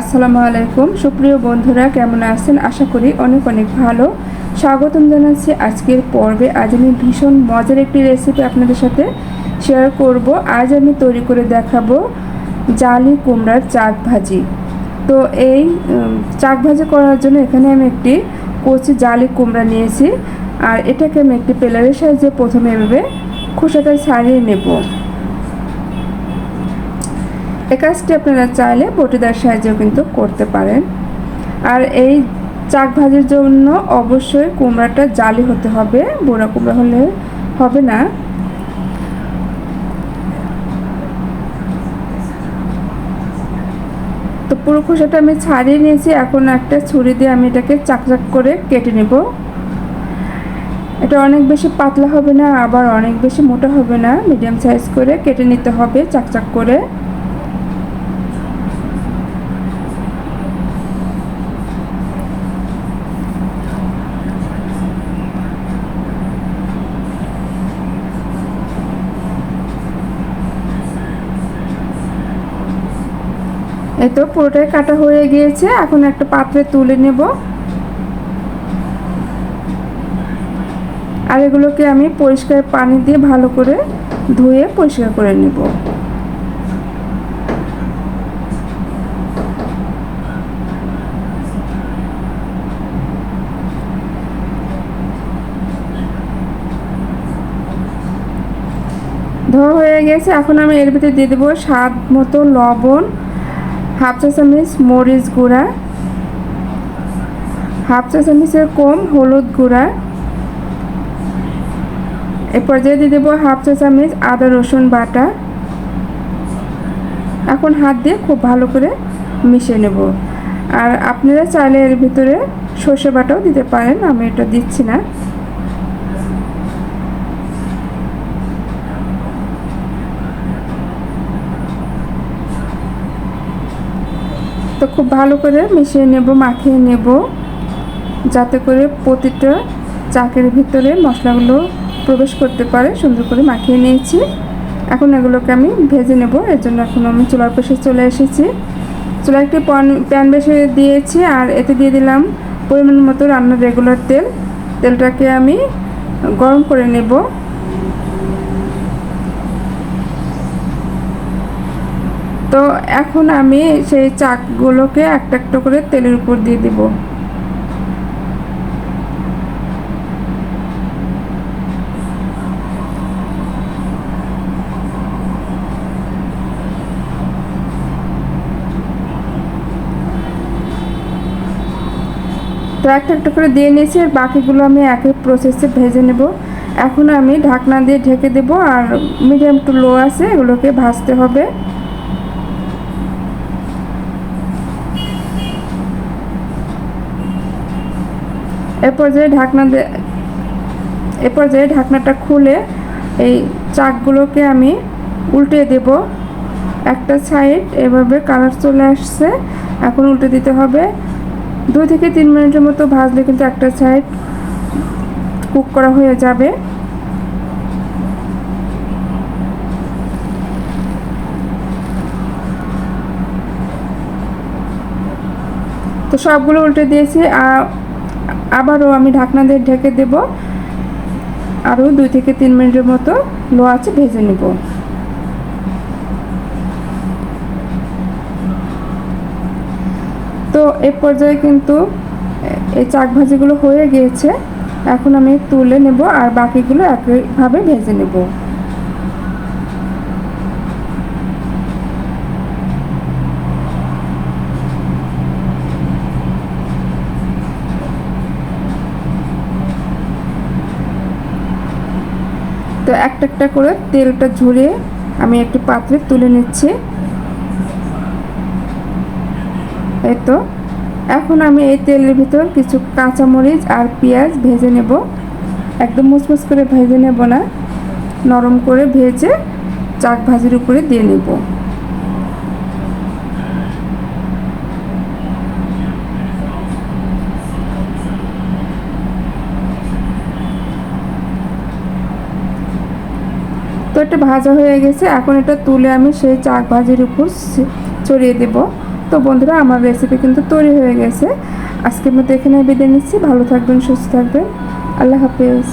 আসসালামু আলাইকুম। সুপ্রিয় বন্ধুরা, কেমন আছেন? আশা করি অনেক অনেক ভালো। স্বাগতম জানাচ্ছি আজকের পর্বে। আজ আমি ভীষণ মজার একটি রেসিপি আপনাদের সাথে শেয়ার করব। আজ আমি তৈরি করে দেখাবো জালি কুমড়ার চাক ভাজি। তো এই চাক ভাজি করার জন্য এখানে আমি একটি কচি জালি কুমড়া নিয়েছি। আর এটাকে আমি একটি পেলারের সাহায্যে প্রথমে এভাবে খোসাটা ছাড়িয়ে নেব। এই কাজটি আপনারা চাইলে বটিদার সাহায্যেও কিন্তু করতে পারেন। আর এই চাক ভাজির জন্য অবশ্যই কুমড়াটা জালি হতে হবে বোনা কুমড়া হলে হবে না। তো পুরো খোসাটা আমি ছাড়িয়ে নিয়েছি, এখন একটা ছুরি দিয়ে আমি এটাকে চাকচাক করে কেটে নেব। এটা অনেক বেশি পাতলা হবে না, আবার অনেক বেশি মোটা হবে না, মিডিয়াম সাইজ করে কেটে নিতে হবে চাকচাক করে। তো পুরোটাই কাটা হয়ে গিয়েছে। এখন একটা পাত্রে তুলে নেব। আর এগুলোকে আমি পরিষ্কার পানি দিয়ে ভালো করে ধুয়ে পরিষ্কার করে নেব। ধোয়া হয়ে গেছে। এখন আমি এর ভিতরে দিয়ে দেবো স্বাদ মতো লবণ। হাফ চা চামচ মরিচ গুঁড়া। হাফ চা চামচের কম হলুদ গুঁড়া। এ পর্যায়ে দিয়ে দেবো হাফ চা চামচ আদা, রসুন বাটা। এখন হাত দিয়ে খুব ভালো করে মিশিয়ে নেব। আর আপনারা চাইলে এর ভিতরে সর্ষে বাটাও দিতে পারেন, আমি এটা দিচ্ছি না। খুব ভালো করে মিশিয়ে নেব, মাখিয়ে নেব। যাতে করে প্রতিটা চাকের ভিতরে মশলাগুলো প্রবেশ করতে পারে। সুন্দর করে মাখিয়ে নিয়েছি। এখন এগুলোকে আমি ভেজে নেব। এর জন্য এখন আমি চুলার পাশে চলে এসেছি। চুলা একটি প্যান বেশি দিয়েছি আর এতে দিয়ে দিলাম পরিমাণ মতো রান্নার রেগুলার তেল। তেলটাকে আমি গরম করে নেব। তো এখন আমি সেই চাকগুলোকে একটা একটা করে তেলের উপর দিয়ে দিব। তো একটা একটা করে দিয়ে নিয়েছি, আর বাকিগুলো আমি একই প্রসেসে ভেজে নেব। এখন আমি ঢাকনা দিয়ে ঢেকে দেব, আর মিডিয়াম টু লো আছে, এগুলোকে ভাজতে হবে। এ পর্যায়ে ঢাকনা এরপর পর্যায়ে ঢাকনাটা খুলে এই চাকগুলোকে আমি উল্টে দেব। একটা সাইড এভাবে কালার চলে আসছে, এখন উল্টে দিতে হবে। দুই থেকে তিন মিনিটের মতো ভাজলে কিন্তু একটা সাইড কুক করা হয়ে যাবে। তো সবগুলো উল্টে দিয়েছি আর আবারও আমি ঢাকনা দিয়ে ঢেকে দেব। আরও দুই থেকে তিন মিনিটের মতো লো আছে ভেজে নেব। তো এ পর্যায়ে কিন্তু এই চাক ভাজিগুলো হয়ে গিয়েছে। এখন আমি তুলে নেব আর বাকিগুলো একইভাবে ভেজে নেব। একটা একটা করে তেলটা ঝরিয়ে আমি একটি পাত্রে তুলে নিচ্ছি। এই তো। এখন আমি এই তেলের ভিতর কিছু কাঁচামরিচ আর পেঁয়াজ ভেজে নেব। একদম মুচমুচ করে ভেজে নেব না। নরম করে ভেজে চাক ভাজির উপরে দিয়ে নেব। তো এটা ভাজা হয়ে গেছে, এখন এটা তুলে আমি সেই চাক ভাজির উপর ছড়িয়ে দেব। তো বন্ধুরা, আমার রেসিপি কিন্তু তৈরি হয়ে গেছে। আজকের মতো এখানে বিদায় নিচ্ছি। ভালো থাকবেন, সুস্থ থাকবেন। আল্লাহ হাফেজ।